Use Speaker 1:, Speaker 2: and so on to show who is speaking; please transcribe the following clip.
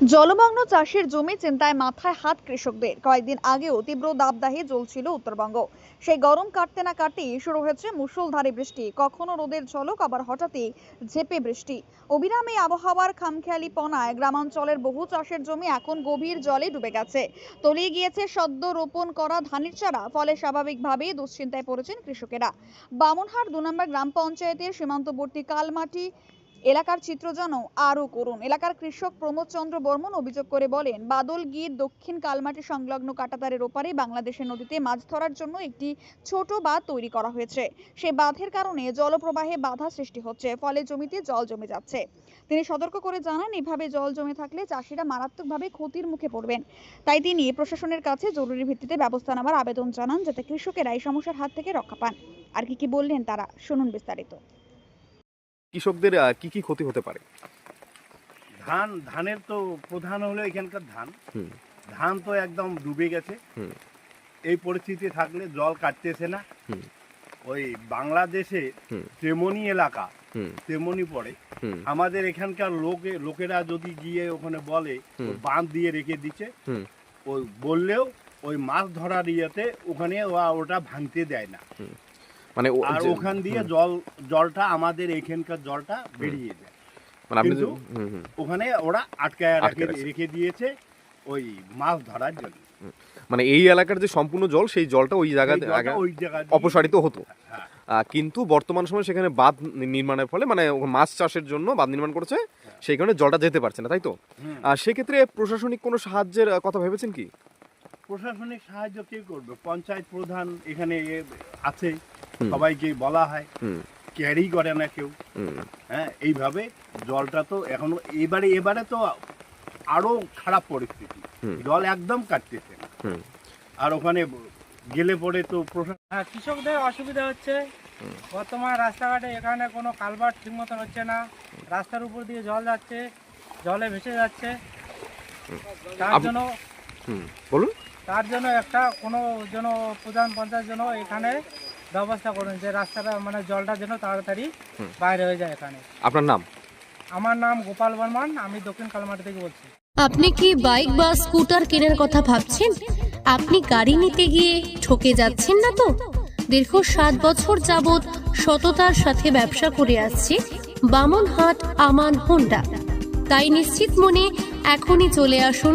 Speaker 1: জলমগ্ন চাষের জমি চিন্তায় মাথায় হাত কৃষকদের। কয়েকদিন আগেও তীব্র দাবদাহে জ্বলছিল উত্তরবঙ্গ। সেই গরম কাটতে না কাটতেই শুরু হয়েছে মুষলধারে বৃষ্টি। কখনো রোদের ঝলক, আবার হঠাৎই ঝেপে বৃষ্টি। অবিরাম এই আবহাওয়ার খামখেয়ালি পনায় গ্রামাঞ্চলের বহু চাষের জমি এখন গভীর জলে ডুবে গেছে। তলিয়ে গিয়েছে সদ্য রোপণ করা ধানের চারা, ফলে স্বাভাবিকভাবেই দুশ্চিন্তায় পড়েছেন কৃষকেরা। বামনহাট দু নম্বর গ্রাম পঞ্চায়েতের সীমান্তবর্তী কালমাটি এলাকার চিত্র যেন আরও করুন এলাকার কৃষক প্রমোদ চন্দ্র বর্মন অভিযোগ করে বলেন, বাদল গির দক্ষিণ কালমাটি সংলগ্ন কাটাতারের ওপারে বাংলাদেশের নদীতে মাছ ধরার জন্য একটি ছোট বাঁধ তৈরি করা হয়েছে। সেই বাঁধের কারণে জলপ্রবাহে বাধা সৃষ্টি হচ্ছে, ফলে জমিতে জল জমে যাচ্ছে। তিনি সতর্ক করে জানান, এভাবে জল জমে থাকলে চাষিরা মারাত্মকভাবে ক্ষতির মুখে পড়বেন। তাই তিনি প্রশাসনের কাছে জরুরি ভিত্তিতে ব্যবস্থা নেওয়ার আবেদন জানান, যাতে কৃষকেরা এই সমস্যার হাত থেকে রক্ষা পান। আর কি কি বললেন তারা, শুনুন বিস্তারিত।
Speaker 2: কৃষকদের কি কি ক্ষতি হতে পারে?
Speaker 3: ধান ধানের তো প্রধান হলো এখানকার ধান। ধান তো একদম ডুবে গেছে। এই পরিস্থিতি থাকলে জল কাটতেছে না। ওই বাংলাদেশে। তেমনি এলাকা
Speaker 2: হুম।
Speaker 3: তেমনি পড়ে। আমাদের এখানকার লোকে লোকেরা যদি গিয়ে ওখানে বলে বাঁধ দিয়ে রেখে দিচ্ছে ওই বললেও ওই মাছ ধরার ইয়েতে ওখানে ওটা ভাঙতে দেয় না।
Speaker 2: মানে
Speaker 3: আর ওখান দিয়ে জল জলটা আমাদের এখানকার জলটা বেরিয়ে যায়।
Speaker 2: মানে আপনি।
Speaker 3: ওখানে ওরা আটকায়
Speaker 2: আটকে
Speaker 3: রেখে রেখে দিয়েছে ওই মাছ ধরার জন্য।
Speaker 2: মানে এই এলাকার যে সম্পূর্ণ জল সেই জলটা ওই জায়গাতে অপসারিত হতো।
Speaker 3: হ্যাঁ,
Speaker 2: কিন্তু বর্তমান সময়ে সেখানে বাঁধ নির্মাণের ফলে মানে মাছ চাষের জন্য বাঁধ নির্মাণ করেছে সেই কারণে জলটা যেতে পারছে না তাই তো? সেক্ষেত্রে প্রশাসনিক কোনো সাহায্যের কথা ভেবেছেন কি?
Speaker 3: প্রশাসনিক সাহায্য কে করবে? পঞ্চায়েত প্রধান এখানে এ আছে। সবাইকে বলা হয়। ক্যারি করে না কেউ। হ্যাঁ এইভাবে জলটা তো এখনও এবারে এবারে তো আরও খারাপ পরিস্থিতি। জল একদম কাটতেছে না। আর ওখানে গেলে পরে তো প্রশাসন
Speaker 4: হ্যাঁ কৃষকদের অসুবিধা হচ্ছে বর্তমান রাস্তাঘাটে এখানে কোনো কালভার্ট ঠিক মতন হচ্ছে না। রাস্তার উপর দিয়ে জল যাচ্ছে জলে ভেসে যাচ্ছে। তার জন্য
Speaker 2: বলুন।
Speaker 4: তার জন্য একটা কোনো যেন প্রধান পঞ্চায়েত যেন এখানে ব্যবস্থা করুন যে রাস্তাটা মানে জলটা যেন তাড়াতাড়ি বাইরে হয়ে যায় এখানে।
Speaker 2: আপনার নাম?
Speaker 4: আমার নাম গোপাল বর্মান আমি দক্ষিণ কালমাটি থেকে বলছি।
Speaker 5: আপনি কি বাইক বা স্কুটার কেনার কথা ভাবছেন? আপনি গাড়ি নিতে গিয়ে ঠকে যাচ্ছেন না তো? দীর্ঘ সাত বছর যাবৎ সততার সাথে ব্যবসা করে আসছে বামনহাট আমান হোন্ডা। তাই নিশ্চিত মনে এখনই চলে আসুন